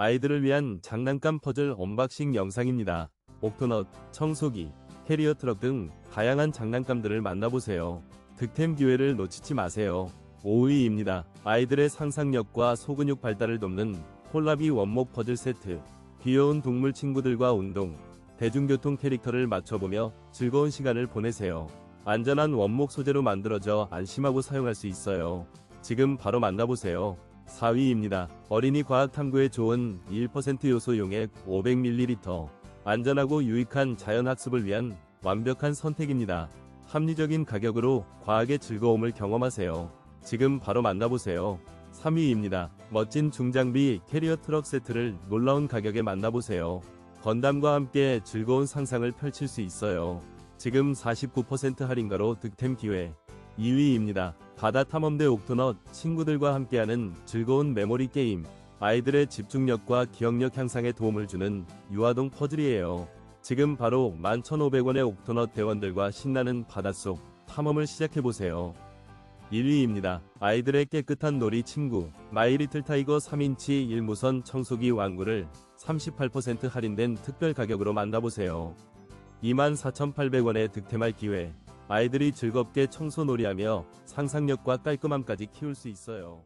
아이들을 위한 장난감 퍼즐 언박싱 영상입니다. 옥토넛, 청소기, 캐리어 트럭 등 다양한 장난감들을 만나보세요. 득템 기회를 놓치지 마세요. 5위입니다. 아이들의 상상력과 소근육 발달을 돕는 콜라비 원목 퍼즐 세트. 귀여운 동물 친구들과 운동, 대중교통 캐릭터를 맞춰보며 즐거운 시간을 보내세요. 안전한 원목 소재로 만들어져 안심하고 사용할 수 있어요. 지금 바로 만나보세요. 4위입니다. 어린이 과학 탐구에 좋은 1% 요소 용액 500ml. 안전하고 유익한 자연 학습을 위한 완벽한 선택입니다. 합리적인 가격으로 과학의 즐거움을 경험하세요. 지금 바로 만나보세요. 3위입니다. 멋진 중장비 캐리어 트럭 세트를 놀라운 가격에 만나보세요. 건담과 함께 즐거운 상상을 펼칠 수 있어요. 지금 49% 할인가로 득템 기회. 2위입니다. 바다 탐험대 옥토넛 친구들과 함께하는 즐거운 메모리 게임. 아이들의 집중력과 기억력 향상에 도움을 주는 유아동 퍼즐이에요. 지금 바로 11,500원의 옥토넛 대원들과 신나는 바닷속 탐험을 시작해보세요. 1위입니다. 아이들의 깨끗한 놀이 친구 마이리틀 타이거 3인치 1무선 청소기 왕구를 38% 할인된 특별 가격으로 만나보세요. 24,800원에 득템할 기회. 아이들이 즐겁게 청소놀이하며 상상력과 깔끔함까지 키울 수 있어요.